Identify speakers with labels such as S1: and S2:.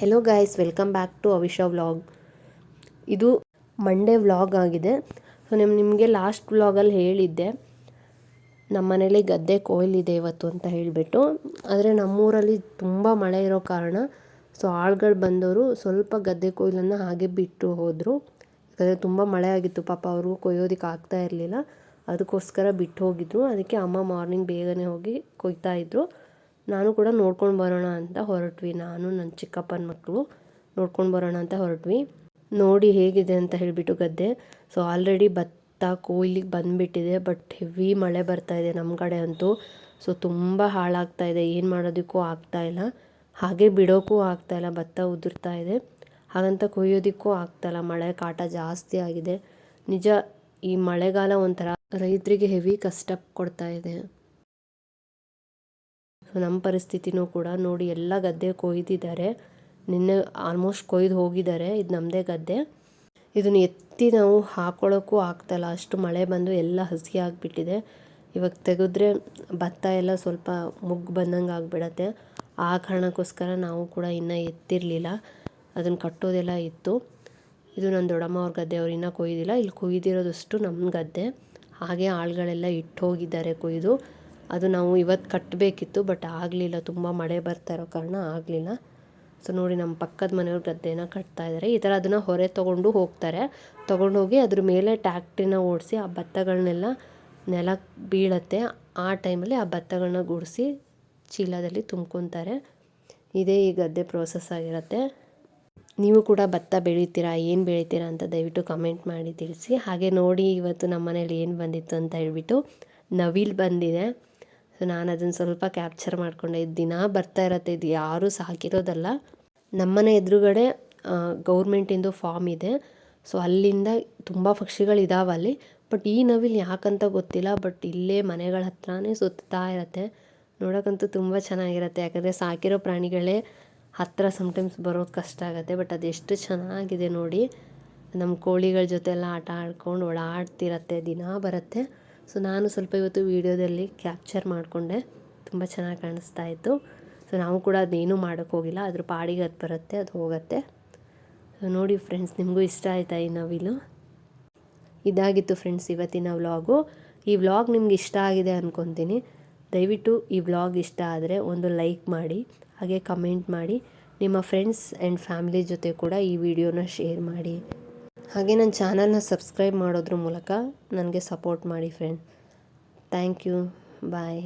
S1: Hello guys welcome back to Avisha vlog ಇದು Monday vlog ಆಗಿದೆ. So ನಿಮ್ಮ ನಿಮಗೆ ಲಾಸ್ಟ್ ವ್ಲಾಗಲ್ಲಿ ಹೇಳಿದ್ದೆ. ನಮ್ಮ ಮನೇಲಿ ಗದ್ದೆ ಕೊಯ್ಲಿದೆ ಇವತ್ತು ಅಂತ ಹೇಳಿಬಿಟ್ಟು. ಆದರೆ ನಮ್ಮೂರಲ್ಲಿ ತುಂಬ ಮಳೆ ಇರೋ ಕಾರಣ ಸೊ ಆಳ್ಗಳು ಬಂದವರು ಸ್ವಲ್ಪ ಗದ್ದೆ ಕೊಯ್ಲನ್ನು ಹಾಗೆ ಬಿಟ್ಟು ಹೋದರು. ಯಾಕಂದರೆ ತುಂಬ ಮಳೆ ಆಗಿತ್ತು, ಪಾಪ ಅವರು ಕೊಯ್ಯೋದಕ್ಕೆ ಆಗ್ತಾ ಇರಲಿಲ್ಲ. ಅದಕ್ಕೋಸ್ಕರ ಬಿಟ್ಟು ಹೋಗಿದ್ರು. ಅದಕ್ಕೆ ಅಮ್ಮ ಮಾರ್ನಿಂಗ್ ಬೇಗನೆ ಹೋಗಿ ಕೊಯ್ತಾ ಇದ್ರು. ನಾನು ಕೂಡ ನೋಡ್ಕೊಂಡು ಬರೋಣ ಅಂತ ಹೊರಟ್ವಿ. ನಾನು ನನ್ನ ಚಿಕ್ಕಪ್ಪನ ಮಕ್ಕಳು ನೋಡ್ಕೊಂಡು ಬರೋಣ ಅಂತ ಹೊರಟ್ವಿ. ನೋಡಿ ಹೇಗಿದೆ ಅಂತ ಹೇಳಿಬಿಟ್ಟು ಗದ್ದೆ. ಸೊ ಆಲ್ರೆಡಿ ಭತ್ತ ಕೊಯ್ಲಿಗೆ ಬಂದುಬಿಟ್ಟಿದೆ ಬಟ್ ಹೆವಿ ಮಳೆ ಬರ್ತಾ ಇದೆ ನಮ್ಮ ಕಡೆ ಅಂತೂ. ಸೊ ತುಂಬ ಹಾಳಾಗ್ತಾ ಇದೆ. ಏನು ಮಾಡೋದಕ್ಕೂ ಆಗ್ತಾ ಇಲ್ಲ. ಹಾಗೆ ಬಿಡೋಕ್ಕೂ ಆಗ್ತಾ ಇಲ್ಲ. ಭತ್ತ ಉದುರ್ತಾ ಇದೆ. ಹಾಗಂತ ಕೊಯ್ಯೋದಕ್ಕೂ ಆಗ್ತಾಯಿಲ್ಲ ಮಳೆ ಕಾಟ ಜಾಸ್ತಿ ಆಗಿದೆ. ನಿಜ, ಈ ಮಳೆಗಾಲ ಒಂಥರ ರೈತರಿಗೆ ಹೆವಿ ಕಷ್ಟ ಕೊಡ್ತಾ ಇದೆ. ಸೊ ನಮ್ಮ ಪರಿಸ್ಥಿತಿನೂ ಕೂಡ ನೋಡಿ ಎಲ್ಲ ಗದ್ದೆ ಕೊಯ್ದಿದ್ದಾರೆ. ನಿನ್ನೆ ಆಲ್ಮೋಸ್ಟ್ ಕೊಯ್ದು ಹೋಗಿದ್ದಾರೆ. ಇದು ನಮ್ಮದೇ ಗದ್ದೆ. ಇದನ್ನು ಎತ್ತಿ ನಾವು ಹಾಕೊಳ್ಳೋಕ್ಕೂ ಆಗ್ತಾಯಿಲ್ಲ ಅಷ್ಟು ಮಳೆ ಬಂದು ಎಲ್ಲ ಹಸಿ ಆಗಿಬಿಟ್ಟಿದೆ. ಇವಾಗ ತೆಗೆದ್ರೆ ಭತ್ತ ಎಲ್ಲ ಸ್ವಲ್ಪ ಮುಗ್ಗು ಬಂದಂಗೆ ಆಗಿಬಿಡತ್ತೆ. ಆ ಕಾರಣಕ್ಕೋಸ್ಕರ ನಾವು ಕೂಡ ಇನ್ನೂ ಎತ್ತಿರಲಿಲ್ಲ. ಅದನ್ನು ಕಟ್ಟೋದೆಲ್ಲ ಇತ್ತು. ಇದು ನನ್ನ ದೊಡ್ಡಮ್ಮ ಅವ್ರ ಗದ್ದೆ. ಅವ್ರು ಇನ್ನೂ ಕೊಯ್ದಿಲ್ಲ. ಇಲ್ಲಿ ಕೊಯ್ದಿರೋದಷ್ಟು ನಮ್ಮ ಗದ್ದೆ. ಹಾಗೆ ಆಳುಗಳೆಲ್ಲ ಇಟ್ಟು ಹೋಗಿದ್ದಾರೆ ಕೊಯ್ದು. ಅದು ನಾವು ಇವತ್ತು ಕಟ್ಟಬೇಕಿತ್ತು, ಬಟ್ ಆಗಲಿಲ್ಲ. ತುಂಬ ಮಳೆ ಬರ್ತಾ ಇರೋ ಕಾರಣ ಆಗಲಿಲ್ಲ. ಸೊ ನೋಡಿ ನಮ್ಮ ಪಕ್ಕದ ಮನೆಯವ್ರ ಗದ್ದೆನ ಕಟ್ತಾ ಇದ್ದಾರೆ ಈ ಥರ ಅದನ್ನು ಹೊರೆ ತೊಗೊಂಡು ಹೋಗ್ತಾರೆ. ತೊಗೊಂಡೋಗಿ ಅದ್ರ ಮೇಲೆ ಟ್ಯಾಕ್ಟ್ರಿನ ಓಡಿಸಿ ಆ ಭತ್ತಗಳನ್ನೆಲ್ಲ ನೆಲಕ್ಕೆ ಬೀಳತ್ತೆ. ಆ ಟೈಮಲ್ಲಿ ಆ ಭತ್ತಗಳನ್ನ ಗುಡಿಸಿ ಚೀಲದಲ್ಲಿ ತುಂಬ್ಕೊತಾರೆ. ಇದೇ ಈ ಗದ್ದೆ ಪ್ರೋಸೆಸ್ ಆಗಿರುತ್ತೆ. ನೀವು ಕೂಡ ಭತ್ತ ಬೆಳಿತೀರಾ, ಏನು ಬೆಳೀತೀರಾ ಅಂತ ದಯವಿಟ್ಟು ಕಮೆಂಟ್ ಮಾಡಿ ತಿಳಿಸಿ. ಹಾಗೆ ನೋಡಿ ಇವತ್ತು ನಮ್ಮ ಮನೇಲಿ ಏನು ಬಂದಿತ್ತು ಅಂತ ಹೇಳ್ಬಿಟ್ಟು ನವಿಲು ಬಂದಿದೆ. ಸೊ ನಾನು ಅದನ್ನು ಸ್ವಲ್ಪ ಕ್ಯಾಪ್ಚರ್ ಮಾಡಿಕೊಂಡೆ. ಇದು ದಿನ ಬರ್ತಾ ಇರತ್ತೆ. ಇದು ಯಾರೂ ಸಾಕಿರೋದಲ್ಲ. ನಮ್ಮನೆ ಎದುರುಗಡೆ ಗೌರ್ಮೆಂಟಿಂದು ಫಾರ್ಮ್ ಇದೆ. ಸೊ ಅಲ್ಲಿಂದ ತುಂಬ ಪಕ್ಷಿಗಳಿದಾವೆ ಅಲ್ಲಿ. ಬಟ್ ಈ ನವಿಲ್ ಯಾಕಂತ ಗೊತ್ತಿಲ್ಲ. ಬಟ್ ಇಲ್ಲೇ ಮನೆಗಳ ಹತ್ರನೇ ಸುತ್ತಾ ಇರತ್ತೆ. ನೋಡೋಕ್ಕಂತೂ ತುಂಬ ಚೆನ್ನಾಗಿರುತ್ತೆ. ಯಾಕಂದರೆ ಸಾಕಿರೋ ಪ್ರಾಣಿಗಳೇ ಹತ್ತಿರ ಸಮ್ಟೈಮ್ಸ್ ಬರೋದು ಕಷ್ಟ ಆಗುತ್ತೆ. ಬಟ್ ಅದೆಷ್ಟು ಚೆನ್ನಾಗಿದೆ ನೋಡಿ. ನಮ್ಮ ಕೋಳಿಗಳ ಜೊತೆ ಎಲ್ಲ ಆಟ ಆಡ್ಕೊಂಡು ಓಡಾಡ್ತಿರತ್ತೆ. ದಿನ ಬರುತ್ತೆ. ಸೊ ನಾನು ಸ್ವಲ್ಪ ಇವತ್ತು ವೀಡಿಯೋದಲ್ಲಿ ಕ್ಯಾಪ್ಚರ್ ಮಾಡಿಕೊಂಡೆ. ತುಂಬ ಚೆನ್ನಾಗಿ ಕಾಣಿಸ್ತಾ ಇತ್ತು. ಸೊ ನಾವು ಕೂಡ ಅದೇನೂ ಮಾಡೋಕ್ಕೆ ಹೋಗಿಲ್ಲ. ಅದ್ರ ಪಾಡಿಗೆ ಅದು ಬರುತ್ತೆ, ಅದು ಹೋಗುತ್ತೆ. ಸೊ ನೋಡಿ ಫ್ರೆಂಡ್ಸ್ ನಿಮಗೂ ಇಷ್ಟ ಆಯ್ತಾ ಈ ನವಿಲು? ಇದಾಗಿತ್ತು ಫ್ರೆಂಡ್ಸ್ ಇವತ್ತಿನ ವ್ಲಾಗು. ಈ ವ್ಲಾಗ್ ನಿಮ್ಗೆ ಇಷ್ಟ ಆಗಿದೆ ಅಂದ್ಕೊತೀನಿ ದಯವಿಟ್ಟು ಈ ವ್ಲಾಗ್ ಇಷ್ಟ ಆದರೆ ಒಂದು ಲೈಕ್ ಮಾಡಿ, ಹಾಗೆ ಕಮೆಂಟ್ ಮಾಡಿ. ನಿಮ್ಮ ಫ್ರೆಂಡ್ಸ್ ಆ್ಯಂಡ್ ಫ್ಯಾಮಿಲಿ ಜೊತೆ ಕೂಡ ಈ ವಿಡಿಯೋನ ಶೇರ್ ಮಾಡಿ. ಹಾಗೆ ನನ್ನ ಚಾನಲ್ನ ಸಬ್ಸ್ಕ್ರೈಬ್ ಮಾಡೋದ್ರ ಮೂಲಕ ನನಗೆ ಸಪೋರ್ಟ್ ಮಾಡಿ ಫ್ರೆಂಡ್. Thank you. ಬಾಯ್.